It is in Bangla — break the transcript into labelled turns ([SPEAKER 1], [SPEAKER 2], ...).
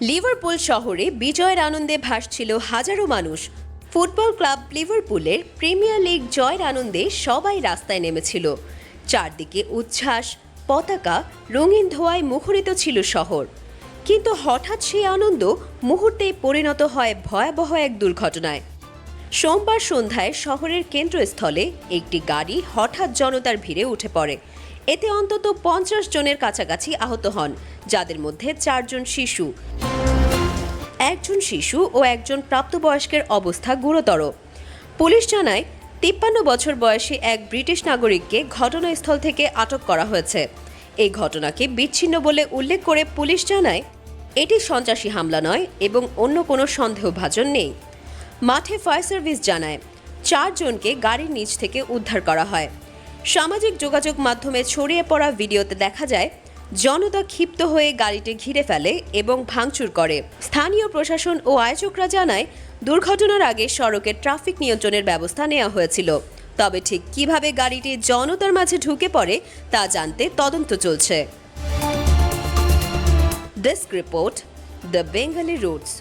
[SPEAKER 1] লিভারপুল শহরে বিজয়ের আনন্দে ভাসছিল হাজারো মানুষ। ফুটবল ক্লাব লিভারপুলের প্রিমিয়ার লিগ জয়ের আনন্দে সবাই রাস্তায় নেমেছিল। চারদিকে উচ্ছ্বাস, পতাকা, রঙিন ধোয়ায় মুখরিত ছিল শহর। কিন্তু হঠাৎ সেই আনন্দ মুহূর্তেই পরিণত হয় ভয়াবহ এক দুর্ঘটনায়। সোমবার সন্ধ্যায় শহরের কেন্দ্রস্থলে একটি গাড়ি হঠাৎ জনতার ভিড়ে উঠে পড়ে। এতে অন্তত পঞ্চাশ জনের কাছাকাছি আহত হন, যাদের মধ্যে চারজন শিশু। একজন শিশু ও একজন প্রাপ্তবয়স্কের অবস্থা গুরুতর। পুলিশ জানায়, তিপ্পান্ন বছর বয়সী এক ব্রিটিশ নাগরিককে ঘটনাস্থল থেকে আটক করা হয়েছে। এই ঘটনাকে বিচ্ছিন্ন বলে উল্লেখ করে পুলিশ জানায়, এটি সন্ত্রাসী হামলা নয় এবং অন্য কোনো সন্দেহভাজন নেই। মাঠে ফায়ার সার্ভিস জানায় চারজনকে গাড়ির নিচ থেকে উদ্ধার করা হয়। সামাজিক যোগাযোগ মাধ্যমে ছড়িয়ে পড়া ভিডিওতে দেখা যায়, জনতা ক্ষিপ্ত হয়ে গাড়িটি ঘিরে ফেলে এবং ভাঙচুর করে। স্থানীয় প্রশাসন ও আয়োজকরা জানায়, দুর্ঘটনার আগে সড়কে ট্রাফিক নিয়ন্ত্রণের ব্যবস্থা নেওয়া হয়েছিল। তবে ঠিক কীভাবে গাড়িটি জনতার মাঝে ঢুকে পড়ে, তা জানতে তদন্ত চলছে। Desk report the Bengali roots